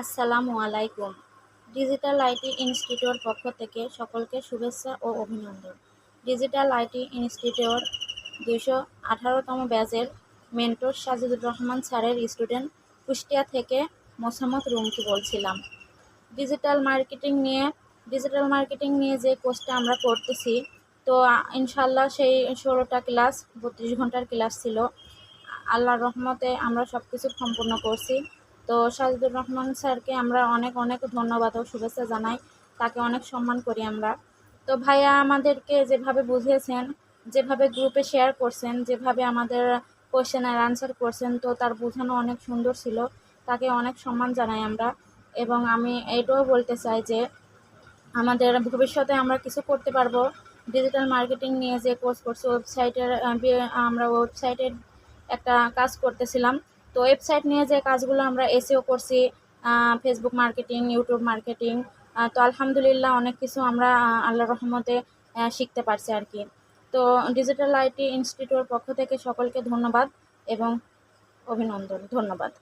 আসসালামু আলাইকুম। Digital IT institute পক্ষ থেকে সকলকে শুভেচ্ছা ও অভিনন্দন। ডিজিটাল আইটি ইনস্টিটিউট দুশো আঠারোতম ব্যাচের মেন্টর সাজিদুর রহমান স্যারের স্টুডেন্ট কুষ্টিয়া থেকে মোসাম্মদ রুমকি বলছিলাম। ডিজিটাল মার্কেটিং নিয়ে, ডিজিটাল মার্কেটিং নিয়ে যে কোর্সটা আমরা করতেছি, তো ইনশাল্লাহ সেই ষোলোটা ক্লাস, বত্রিশ ঘণ্টার ক্লাস ছিল। আল্লাহর রহমতে আমরা সব কিছু সম্পূর্ণ করছি। তো সাজিদুর রহমান স্যারকে আমরা অনেক অনেক ধন্যবাদ ও শুভেচ্ছা জানাই। তাকে অনেক সম্মান করি আমরা। তো ভাইয়া আমাদেরকে যেভাবে বুঝিয়েছেন, যেভাবে গ্রুপে শেয়ার করছেন, যেভাবে আমাদের কোয়েশ্চেনের অ্যান্সার করছেন, তো তার বোঝানো অনেক সুন্দর ছিল। তাকে অনেক সম্মান জানাই আমরা। এবং আমি এটাও বলতে চাই যে, আমাদের ভবিষ্যতে আমরা কিছু করতে পারব। ডিজিটাল মার্কেটিং নিয়ে যে কোর্স করছি ওয়েবসাইটের আমরা ওয়েবসাইটের একটা কাজ করতেছিলাম। তো ওয়েবসাইট নিয়ে যে কাজগুলো আমরা এসেও করছি ফেসবুক মার্কেটিং ইউটিউব মার্কেটিং তো আলহামদুলিল্লাহ অনেক কিছু আমরা আল্লাহ রহমতে শিখতে পারছি আর কি। তো ডিজিটাল আইটি ইনস্টিটিউটের পক্ষ থেকে সকলকে ধন্যবাদ এবং অভিনন্দন। ধন্যবাদ।